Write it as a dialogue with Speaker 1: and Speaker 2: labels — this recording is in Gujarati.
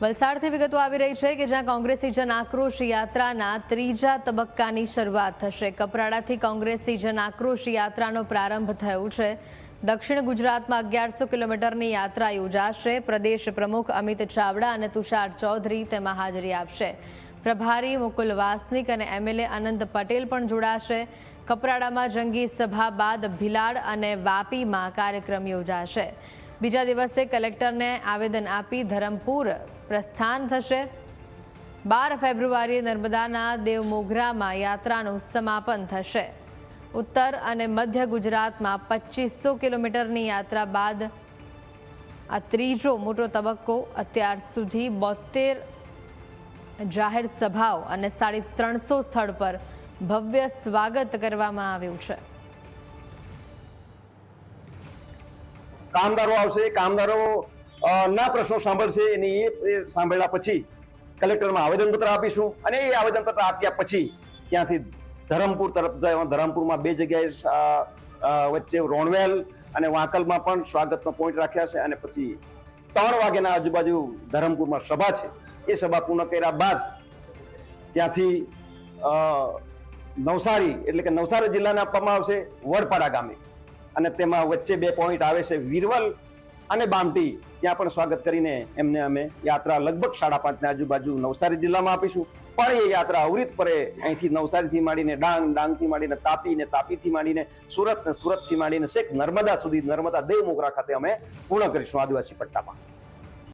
Speaker 1: વલસાડથી વિગતો આવી રહી છે કે જ્યાં કોંગ્રેસી જન આક્રોશ યાત્રાના ત્રીજા તબક્કાની શરૂઆત થશે. કપરાડાથી કોંગ્રેસી જન આક્રોશ યાત્રાનો પ્રારંભ થયો છે. દક્ષિણ ગુજરાતમાં અગિયારસો કિલોમીટરની યાત્રા યોજાશે. પ્રદેશ પ્રમુખ અમિત ચાવડા અને તુષાર ચૌધરી તેમાં હાજરી આપશે. પ્રભારી મુકુલ વાસનિક અને એમએલએ અનંત પટેલ પણ જોડાશે. કપરાડામાં જંગી સભા બાદ ભિલાડ અને વાપીમાં કાર્યક્રમ યોજાશે. બીજા દિવસે કલેક્ટરને આવેદન આપી ધરમપુર પ્રસ્થાન થશે. બાર ફેબ્રુઆરીએ નર્મદાના દેવમોગરામાં યાત્રાનું સમાપન થશે. ઉત્તર અને મધ્ય ગુજરાતમાં પચીસો કિલોમીટરની યાત્રા બાદ આ ત્રીજો મોટો તબક્કો અત્યાર સુધી બોતેર જાહેર સભાઓ અને સાડી ત્રણસો સ્થળ પર ભવ્ય સ્વાગત કરવામાં આવ્યું છે.
Speaker 2: કામદારો આવશે, કામદારો ના પ્રશ્નો સાંભળશે અને એ સાંભળ્યા પછી કલેક્ટરમાં આવેદનપત્ર આપીશું અને એ આવેદનપત્ર આપ્યા પછી ત્યાંથી ધરમપુર તરફ જાય. ધરમપુરમાં બે જગ્યાએ વચ્ચે રોણવેલ અને વાંકલમાં પણ સ્વાગતનો પોઈન્ટ રાખ્યા છે અને પછી ત્રણ વાગ્યાના આજુબાજુ ધરમપુરમાં સભા છે. એ સભા પૂર્ણ કર્યા બાદ ત્યાંથી નવસારી, એટલે કે નવસારી જિલ્લાને આપવામાં આવશે વડપાડા ગામે. અને તેમાં વચ્ચે બે પોઈન્ટ આવે છે વિરવલ અને બામટી. ત્યાં પણ સ્વાગત કરીને એમને અમે યાત્રા લગભગ સાડા પાંચની આજુબાજુ નવસારી જિલ્લામાં આપીશું. પણ એ યાત્રા અવરિત પરે. અહીંથી નવસારીથી માંડીને ડાંગ, ડાંગથી માંડીને તાપી ને તાપીથી માંડીને સુરત ને સુરતથી માંડીને શેખ નર્મદા સુધી નર્મદા દેવ મોગરા ખાતે અમે પૂર્ણ કરીશું આદિવાસી પટ્ટામાં.